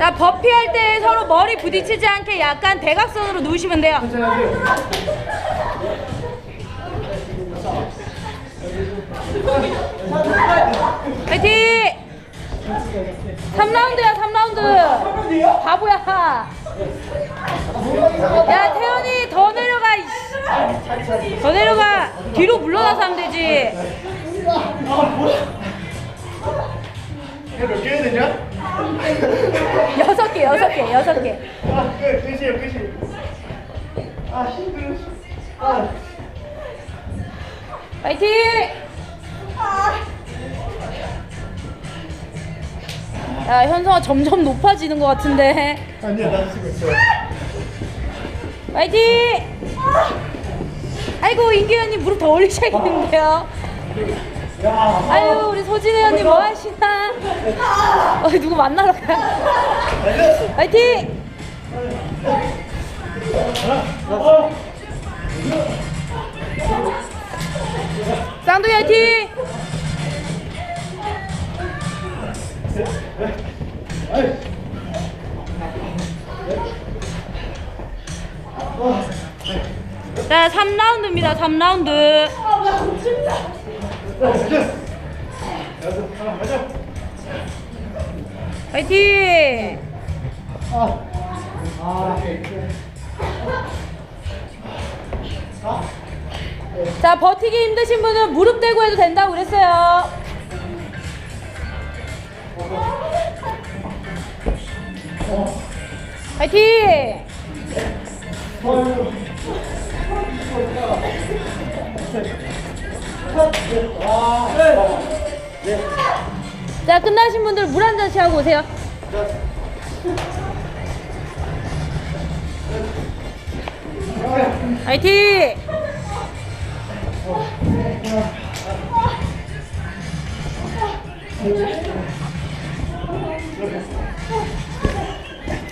자, 버피 할 때 서로 머리 부딪히지 않게 약간 대각선으로 누우시면 돼요. 파이팅! 3라운드야, 3라운드. 바보야. 야, 태연이 더 내려가. 더 내려가. 뒤로 물러나서 하면 되지. 몇개 해야 되냐? 여섯 개, 여섯 개. 아, 끝, 끝이에요, 끝이. 아, 힘들어. 아, 파이팅! 야, 현성아 점점 높아지는 것 같은데. 아니야, 나 지금 있어. 파이팅! 아이고, 인규현님 무릎 더 올리셔야겠는데요. 야, 아유, 우리 소진혜 언니 뭐 하시나? 어, 누구 만나러 가? 파이팅! 쌍둥이 화이팅! 자, 3라운드입니다. 3라운드. 화이팅! 자, 버티기 힘드신 분은 무릎 대고 해도 된다고 그랬어요. 화이팅! 자, 끝나신 분들 물 한 잔씩 하고 오세요. 화이팅!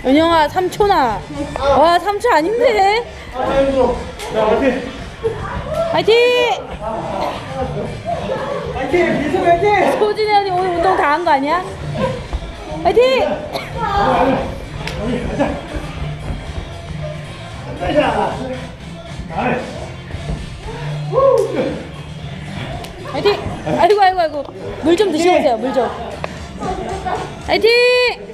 은영아, 3초나. 와, 3초 아닌데? 아, 힘들어. 자, 화이팅. 화이팅! 미소 화이팅! 소진이 언니 오늘 운동 다 한 거 아니야? 화이팅! 가자. 아, 화이팅! 아이고 아이고 아이고 물 좀 드시고 오세요 물 좀. 화이팅!